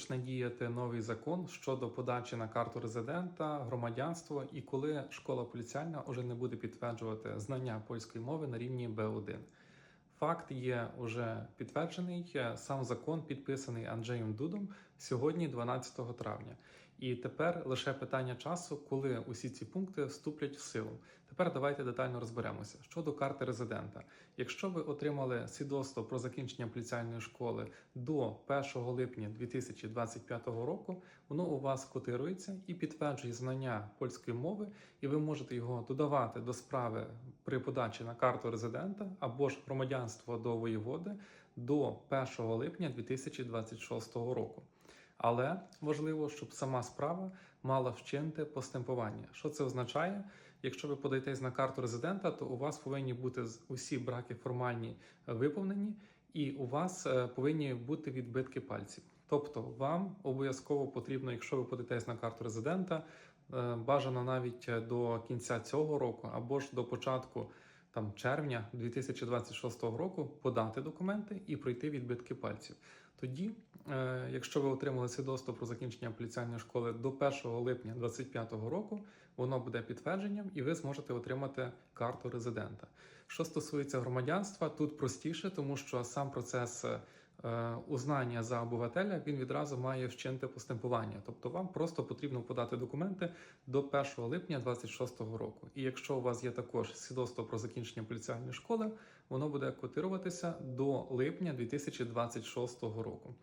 почне діяти новий закон щодо подачі на карту резидента, громадянство і коли школа поліціальна вже не буде підтверджувати знання польської мови на рівні Б1. Факт є вже підтверджений. Сам закон підписаний Анджеєм Дудом сьогодні, 12 травня. І тепер лише питання часу, коли усі ці пункти вступлять в силу. Тепер давайте детально розберемося щодо карти резидента. Якщо ви отримали свідоцтво про закінчення поліційної школи до 1 липня 2025 року, воно у вас котирується і підтверджує знання польської мови, і ви можете його додавати до справи при подачі на карту резидента або ж громадянство до воєводи до 1 липня 2026 року. Але важливо, щоб сама справа мала вчинити постемпування. Що це означає? Якщо ви подаєтесь на карту резидента, то у вас повинні бути усі браки формальні е, виповнені, і у вас е, повинні бути відбитки пальців. Тобто, вам обов'язково потрібно, якщо ви подаєтесь на карту резидента, е, бажано навіть до кінця цього року або ж до початку там червня 2026 року подати документи і пройти відбитки пальців. Тоді, е, якщо ви отримали свідоцтво про закінчення поліціальної школи до 1 липня 2025 року, воно буде підтвердженням, і ви зможете отримати карту резидента. Що стосується громадянства, тут простіше, тому що сам процес е, узнання за обивателя він відразу має вчинити постимпування. Тобто вам просто потрібно подати документи до 1 липня 2026 року. І якщо у вас є також свідоцтво про закінчення поліціальної школи, воно буде котируватися до липня 2026 року.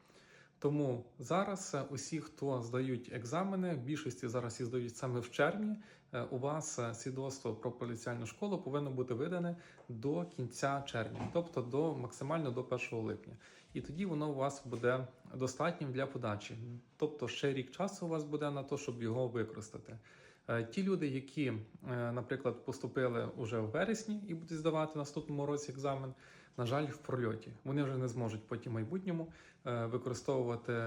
Тому зараз е, усі, хто здають екзамени, в більшості зараз їх здають саме в червні. е, У вас е, свідоцтво про поліціальну школу повинно бути видане до кінця червня, тобто до максимально до 1 липня. І тоді воно у вас буде достатнім для подачі. Тобто ще рік часу у вас буде на те, щоб його використати. Е, Ті люди, які, е, наприклад, поступили уже в вересні і будуть здавати в наступному році екзамен, на жаль, в прольоті. Вони вже не зможуть потім в майбутньому е, використовувати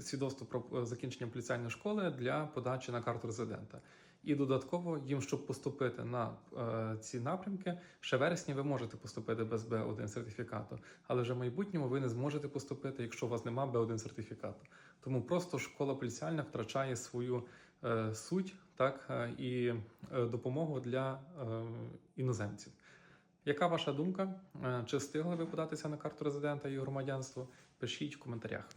свідоцтво про закінчення поліцейської школи для подачі на карту резидента. І додатково їм, щоб поступити на е, ці напрямки, ще вересні ви можете поступити без Б1 сертифікату, але вже в майбутньому ви не зможете поступити, якщо у вас немає Б1 сертифікату. Тому просто школа поліціальна втрачає свою е, суть так е, і е, допомогу для е, іноземців. Яка ваша думка? Е, Чи встигли ви податися на карту резидента і громадянство? Пишіть в коментарях.